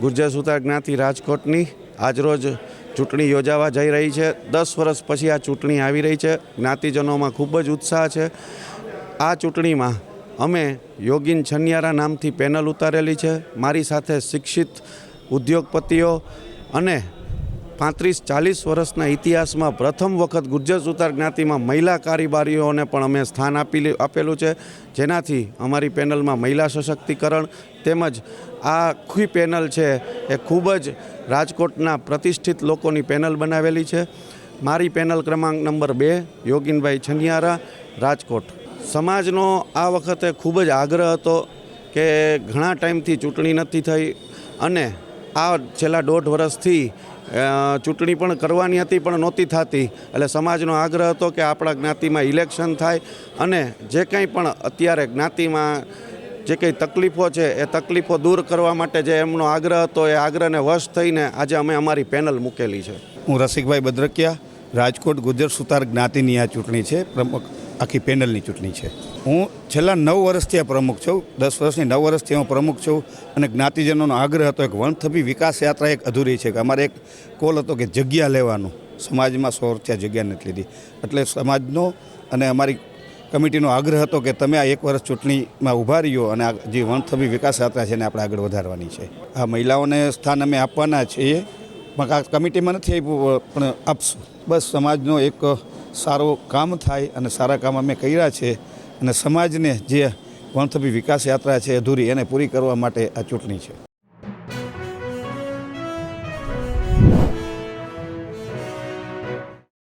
ગુર્જર સુતાર જ્ઞાતિ રાજકોટની આજરોજ ચૂંટણી યોજાવા જઈ રહી છે. દસ વર્ષ પછી આ ચૂંટણી આવી રહી છે. જ્ઞાતિજનોમાં ખૂબ જ ઉત્સાહ છે. આ ચૂંટણીમાં અમે યોગીન છનિયારા નામથી પેનલ ઉતારેલી છે. મારી સાથે શિક્ષિત ઉદ્યોગપતિઓ અને પાંત્રીસ, ચાલીસ વર્ષના ઇતિહાસમાં પ્રથમ વખત ગુર્જર સુતાર જ્ઞાતિમાં મહિલા કારીબારીઓને પણ અમે સ્થાન આપી આપેલું છે. જેનાથી અમારી પેનલમાં મહિલા સશક્તિકરણ તેમજ આ આખી પેનલ છે એ ખૂબ જ રાજકોટના પ્રતિષ્ઠિત લોકોની પેનલ બનાવેલી છે. મારી પેનલ ક્રમાંક નંબર બે, યોગીનભાઈ છનિયારા રાજકોટ. સમાજનો આ વખતે ખૂબ જ આગ્રહ હતો કે ઘણા ટાઈમથી ચૂંટણી નથી થઈ અને આ છેલ્લા દોઢ વર્ષથી ચૂંટણી પણ કરવાની હતી પણ નહોતી થતી. એટલે સમાજનો આગ્રહ હતો કે આપણા જ્ઞાતિમાં ઇલેક્શન થાય અને જે કંઈ પણ અત્યારે જ્ઞાતિમાં જે કંઈ તકલીફો છે, એ તકલીફો દૂર કરવા માટે જે એમનો આગ્રહ હતો, એ આગ્રહને વશ થઈને આજે અમે અમારી પેનલ મૂકેલી છે. હું રસિકભાઈ બદ્રકિયા, રાજકોટ ગુજર સુતાર જ્ઞાતિની આ ચૂંટણી છે. પ્રમુખ આખી પેનલની ચૂંટણી છે. હું છેલ્લા નવ વર્ષથી આ પ્રમુખ છું. દસ વર્ષની નવ વર્ષથી હું પ્રમુખ છું અને જ્ઞાતિજનોનો આગ્રહ હતો એક વણથપી વિકાસ યાત્રા એક અધૂરી છે કે અમારે એક કોલ હતો કે જગ્યા લેવાનું. સમાજમાં સો રૂપિયા જગ્યા નથી લીધી. એટલે સમાજનો અને અમારી કમિટીનો આગ્રહ હતો કે તમે આ એક વર્ષ ચૂંટણીમાં ઊભા રહ્યો અને આ જે વનથબી વિકાસ યાત્રા છે એને આપણે આગળ વધારવાની છે. આ મહિલાઓને સ્થાન અમે આપવાના છીએ. આ કમિટીમાં નથી આપ્યું, પણ આપશું. બસ સમાજનો એક સારો કામ થાય અને સારા કામ અમે કર્યા છે અને સમાજને જે વનથબી વિકાસ યાત્રા છે અધૂરી એને પૂરી કરવા માટે આ ચૂંટણી છે.